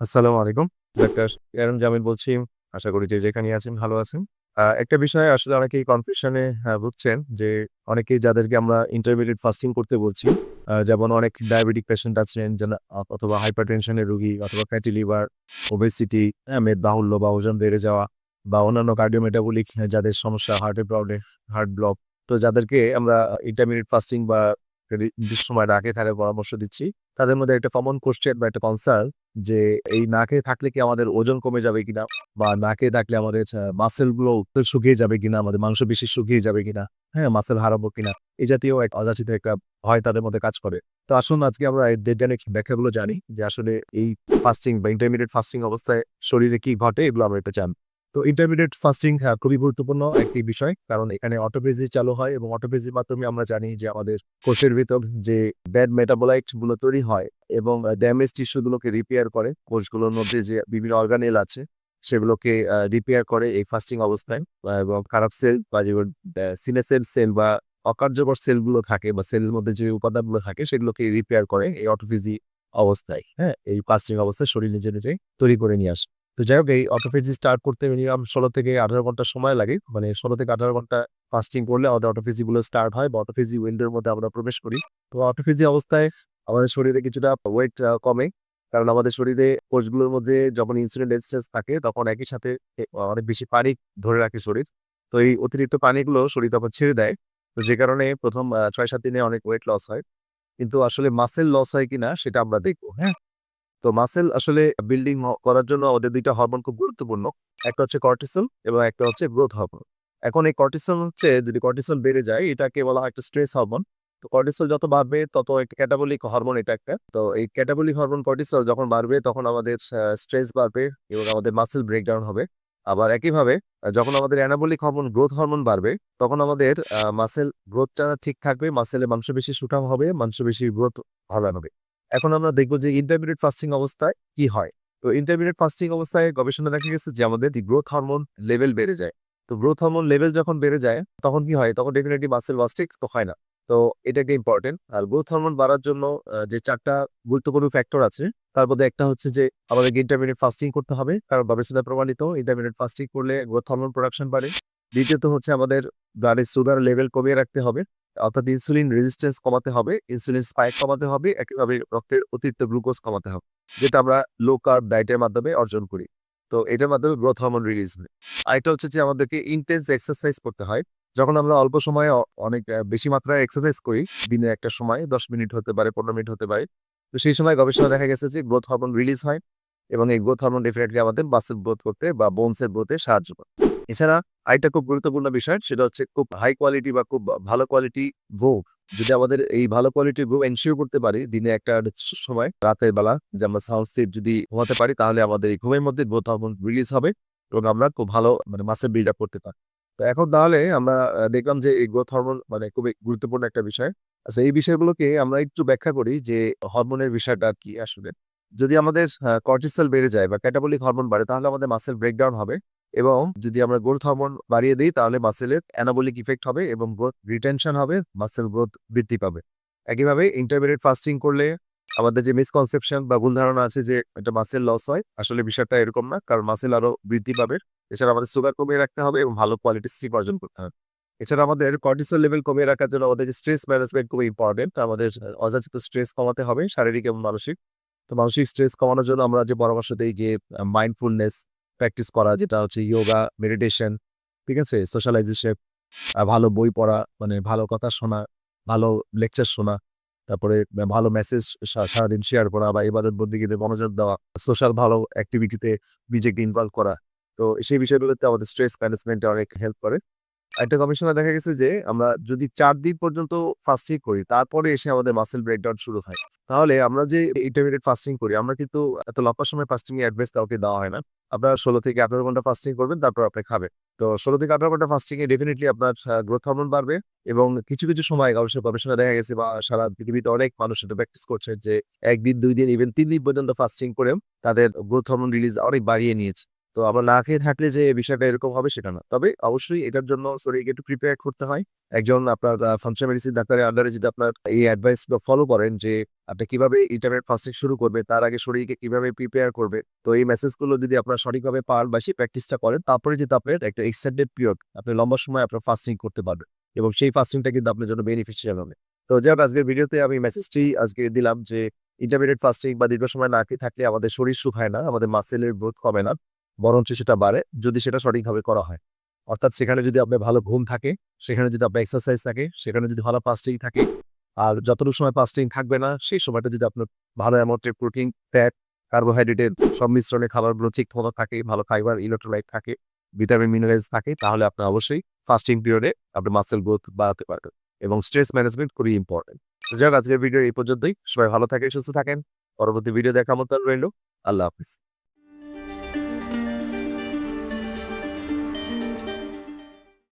আসসালামু আলাইকুম। Doctor Yaroun Jamil বলছি। আশা করি যে যেখানেই আছেন ভালো আছেন। একটা বিষয় আসলে অনেকেই কনফিউশন আ ভুগছেন যে অনেকেই যাদেরকে আমরা ইন্টারমিডিয়েট ফাস্টিং করতে বলছি। যেমন অনেক ডায়াবেটিক পেশেন্ট আছেন যেন অথবা হাইপারটেনশন এর রুগী অথবা ফ্যাটি লিভার, ওবেসিটি, হ্যাঁ, মেদবাহুল্য বা ওজন বেড়ে যাওয়া বা অন্যান্য কার্ডিওমেটাবলিক যাদের সমস্যা হার্টের প্রবলেম, হার্ট ব্লক। তো যাদেরকে আমরা ইন্টারমিডিয়েট ফাস্টিং বা নির্দিষ্ট সময় খেয়ে থাকার পরামর্শ দিচ্ছি। তাদের মধ্যে একটা কমন কোয়েশ্চেন বা একটা কনসার্ন যে এই নাকে থাকলে কি আমাদের ওজন কমে যাবে কিনা? বা নাকে থাকলে আমাদের আ মাসলগুলো শুকিয়ে যাবে কিনা? আমাদের মাংস বেশি শুকিয়ে যাবে কিনা? হ্যাঁ, মাসল হারাবো কিনা? এই জাতীয় এক অযাচিত একটা ভয় তাদের মধ্যে কাজ করে। তো আসুন আজকে আমরা এর বৈজ্ঞানিক ব্যাখ্যাগুলো জানি যে আসলে এই ফাস্টিং বা ইন্টারমিডিয়েট ফাস্টিং অবস্থায় শরীরে কি ঘটে এগুলো আমরা একটু জানব। তো ইন্টারমিডিয়েট ফাস্টিং হ্যাঁ, খুবই গুরুত্বপূর্ণ একটি বিষয়। কারণ এখানে অটোফেজি চালু হয় এবং অটোফেজির মাধ্যমে আমরা জানি যে আমাদের কোষের ভিতর যে ব্যাড মেটাবোলাইটগুলো তৈরি হয় এবং ড্যামেজ টিস্যু গুলোকে রিপেয়ার করে। কোষগুলোর মধ্যে যে বিভিন্ন অর্গানেল আছে সেগুলোকে রিপেয়ার করে এই ফাস্টিং অবস্থায় এবং খারাপ সেল বা আ সিনেসেল সেল বা অকার্যকর সেলগুলো থাকে বা সেলের মধ্যে যে উপাদানগুলো থাকে সেগুলোকে রিপেয়ার করে এই অটোফেজি অবস্থায়। হ্যাঁ? এই ফাস্টিং অবস্থায় শরীর নিজে, নিজেই তৈরি করে নিয়ে আসে। তো যাই হোক, এই অটোফেজি স্টার্ট করতে মিনিমাম ১৬ থেকে ১৮ ঘণ্টা সময় লাগে। মানে ১৬ থেকে ১৮ ঘণ্টা ফাস্টিং করলে আমাদের অটোফেজি গুলো স্টার্ট হয় বা অটোফেজি উইন্ডোর মধ্যে আমরা প্রবেশ করি। তো অটোফেজি অবস্থায় আমাদের শরীরে কিছুটা ওয়েট কমে। কারণ আমাদের শরীরে কোষগুলোর মধ্যে যখন ইনসুলিন রেজিস্ট্যান্স থাকে, তখন একই সাথে অনেক বেশি পানি ধরে রাখে শরীর। তো এই অতিরিক্ত পানিগুলো শরীর তখন ছেড়ে দেয়। তো যে কারণে ১ম আ ৬-৭ দিনে অনেক ওয়েট লস হয়। কিন্তু আসলে মাসল লস হয় কিনা সেটা আমরা দেখব হ্যাঁ? তো মাসেল আসলে বিল্ডিং করার জন্য আমাদের দুইটা হরমোন খুব গুরুত্বপূর্ণ। একটা হচ্ছে কর্টিসল এবং একটা হচ্ছে গ্রোথ হরমোন। এখন এই কর্টিসল হচ্ছে যদি কর্টিসল বেড়ে যায় এটাকে বলা হয় একটা স্ট্রেস হরমোন। তো কর্টিসল যত বাড়বে তত একটা ক্যাটাবলিক হরমোন এটা একটা। তো এই ক্যাটাবলিক হরমোন কর্টিসল যখন বাড়বে তখন আমাদের স্ট্রেস বাড়বে এবং আমাদের মাসেল ব্রেকডাউন হবে। আবার একইভাবে যখন আমাদের অ্যানাবলিক হরমোন গ্রোথ হরমোন বাড়বে তখন আমাদের মাসল গ্রোথটা ঠিক থাকবে, মাসলে মাংসপেশি সুঠাম হবে, মাংসপেশির গ্রোথ ভালো হবে। এখন আমরা দেখব যে ইন্টারমিডিয়েট ফাস্টিং অবস্থায় কি হয়? তো ইন্টারমিডিয়েট ফাস্টিং অবস্থায় গবেষণা দেখা গেছে যে আমাদের গ্রোথ হরমোন লেভেল বেড়ে যায়। তো গ্রোথ হরমোন লেভেল যখন বেড়ে যায়, তখন কি হয়? তখন ডেফিনিটলি মাসল ঠিক তো হয় না। তো এটা একটা ইম্পোর্টেন্ট। আর গ্রোথ হরমোন বাড়ার জন্য যে চারটা গুরুত্বপূর্ণ ফ্যাক্টর আছে, তার মধ্যে একটা হচ্ছে যে আমাদেরকে ইন্টারমিডিয়েট ফাস্টিং করতে হবে। কারণ গবেষণা প্রমাণিত ইন্টারমিডিয়েট ফাস্টিং করলে গ্রোথ হরমোন প্রোডাকশন বাড়ে। দ্বিতীয়ত হচ্ছে আমাদের ব্লাডে সুগার লেভেল কমিয়ে রাখতে হবে। অর্থাৎ ইনসুলিন রেজিস্ট্যান্স কমাতে হবে, ইনসুলিন স্পাইক কমাতে হবে, একইভাবে রক্তের অতিরিক্ত গ্লুকোজ কমাতে হবে। যেটা আমরা লো কার্ব ডায়েটের মাধ্যমে অর্জন করি। তো এটার মাধ্যমে গ্রোথ হরমোন রিলিজ হয়। আরেকটা হচ্ছে যে আমাদেরকে ইনটেন্স এক্সারসাইজ করতে হয়। যখন আমরা অল্প সময়ে অনেক বেশি মাত্রায় এক্সারসাইজ করি, দিনে একটা সময় ১০ মিনিট হতে পারে, ১৫ মিনিট হতে পারে। তো সেই সময় গবেষণা দেখা গেছে যে গ্রোথ হরমোন রিলিজ হয় এবং এই গ্রোথ হরমোন ডেফিনেটলি আমাদের মাসল গ্রোথ করতে বা বোনস এর গ্রোথ সাহায্য করে। এছাড়া আরেকটা খুব গুরুত্বপূর্ণ বিষয়, সেটা হচ্ছে খুব হাই কোয়ালিটি বা খুব ভালো কোয়ালিটি ঘুম। যদি আমাদের এই ভালো কোয়ালিটির ঘুম এনশিওর করতে পারি, দিনে একটা সময়, রাতের বেলা যে আমরা সাউন্ড স্লিপ যদি ঘুমাতে পারি, তাহলে আমাদের এই ঘুমের মধ্যে গ্রোথ হরমোন রিলিজ হবে এবং আমরা খুব ভালো মানে মাসল বিল্ড আপ করতে পারি। তো এখন তাহলে আমরা দেখলাম যে এই গ্রোথ হরমোন মানে খুবই গুরুত্বপূর্ণ একটা বিষয়। আচ্ছা এই বিষয়গুলোকে আমরা একটু ব্যাখ্যা করি যে হরমোনের বিষয়টা কি আসলে? যদি আমাদের কর্টিসল বেড়ে যায় বা ক্যাটাবলিক হরমোন বাড়ে, তাহলে আমাদের মাসল ব্রেকডাউন হবে এবং যদি আমরা গ্রোথ হরমোন বাড়িয়ে দিই তাহলে মাসলের অ্যানাবলিক ইফেক্ট হবে এবং গ্রোথ রিটেনশন হবে, মাসেল গ্রোথ বৃদ্ধি পাবে। একইভাবে ইন্টারমিডিয়েট ফাস্টিং করলে আমাদের যে মিসকনসেপশন বা ভুল ধারণা আছে যে এটা মাসেল লস হয়। আসলে বিষয়টা এরকম না। কারণ মাসেল আরও বৃদ্ধি পাবে। এছাড়া আমাদের সুগার কমিয়ে রাখতে হবে এবং ভালো কোয়ালিটি স্লিপ অর্জন করতে হবে। এছাড়া আমাদের কর্টিসল লেভেল কমিয়ে রাখার জন্য আমাদের স্ট্রেস ম্যানেজমেন্ট খুবই ইম্পোর্টেন্ট। আমাদের অযাচিত স্ট্রেস কমাতে হবে শারীরিক এবং মানসিক। তো মানসিক স্ট্রেস কমানোর জন্য আমরা যে পরামর্শ দেই যে মাইন্ডফুলনেস প্র্যাকটিস করা যেটা হচ্ছে ইয়োগা, মেডিটেশন, ঠিক আছে? সোশ্যালাইজেশন, ভালো বই পড়া, মানে ভালো কথা শোনা, ভালো লেকচার শোনা, তারপরে ভালো মেসেজ সারাদিন শেয়ার করা বা ইবাদত বন্দীকে মনোযোগ দেওয়া, সোশ্যাল ভালো অ্যাক্টিভিটিতে নিজেকে ইনভলভ করা। তো সেই বিষয়গুলোতে আমাদের স্ট্রেস ম্যানেজমেন্টে অনেক হেল্প করে। আরেকটা গবেষণা দেখা গেছে যে আমরা যদি চার দিন পর্যন্ত ফাস্টিং করি তারপরে এসে আমাদের মাসল ব্রেকডাউন শুরু হয়। তাহলে আমরা যে ইন্টারমিডিয়েট ফাস্টিং করি আমরা কিন্তু এত লম্বা সময় ফাস্টিং এর অ্যাডভাইস কাউকে দেওয়া হয় না। আপনার ১৬ থেকে ১৮ ঘণ্টা ফাস্টিং করবেন তারপর আপনি খাবেন। তো ১৬ থেকে ১৮ ঘণ্টা ফাস্টিং এ ডেফিনিটলি আপনার গ্রোথ হরমোন বাড়বে এবং কিছু, কিছু সময় গবেষ গবেষণা দেখা গেছে বা সারা পৃথিবীতে অনেক মানুষ এটা প্র্যাকটিস করছে যে একদিন দুই দিন ইভেন তিন দিন পর্যন্ত ফাস্টিং করে তাদের গ্রোথ হরমোন রিলিজ অনেক বাড়িয়ে নিয়েছে। তো আমরা না খেয়ে থাকলে যে বিষয়টা এরকম হবে সেটা না। তবে অবশ্যই এটার জন্য শরীরকে একটু প্রিপেয়ার করতে হয়। একজন আপনার ফাংশন মেডিসিন ডাক্তারের আন্ডারে যদি আপনার এই অ্যাডভাইস ফলো করেন যে আপনি কীভাবে ইন্টারনেট ফাস্টিং শুরু করবে তার আগে শরীরকে কীভাবে প্রিপেয়ার করবে, তো এই মেসেজগুলো যদি আপনার সঠিকভাবে পান বা সেই প্র্যাকটিসটা করেন, তারপরে যদি আপনার একটা এক্সটেন্ডেড পিরিয়ড আপনি লম্বা সময় আপনার ফাস্টিং করতে পারবেন এবং সেই ফাস্টিংটা কিন্তু আপনার জন্য বেনিফিশিয়াল হবে। তো যাই হোক, আজকের ভিডিওতে আমি মেসেজটি আজকে দিলাম যে ইন্টারমিডিয়েট ফাস্টিং বা দীর্ঘ সময় না খেয়ে থাকলে আমাদের শরীর শুকায় না, আমাদের মাসেলের গ্রোথ কমে না। বরঞ্চ সেটা বাড়ে যদি সেটা সঠিকভাবে করা হয়। অর্থাৎ সেখানে যদি আপনার ভালো ঘুম থাকে, সেখানে যদি আপনার এক্সারসাইজ থাকে, সেখানে যদি ভালো ফাস্টিং থাকে, আর যতটুকু সময় ফাস্টিং থাকবে না, সেই সময়টা যদি আপনার ভালো অ্যামাউন্টের প্রোটিন ফ্যাট কার্বোহাইড্রেটের সংমিশ্রণে খাবারগুলো ঠিক মতো থাকে, ভালো ফাইবার ইলেকট্রোলাইট থাকে ভিটামিন মিনারেলস থাকে, তাহলে আপনি অবশ্যই ফাস্টিং পিরিয়ডে আপনি মাসেল গ্রোথ বাড়াতে পারবেন এবং স্ট্রেস ম্যানেজমেন্ট খুবই ইম্পর্টেন্ট যাক আজকের ভিডিও এই পর্যন্তই। সবাই ভালো থাকে সুস্থ থাকেন। পরবর্তী ভিডিও দেখা মতো রইল। আল্লাহ হাফিজ।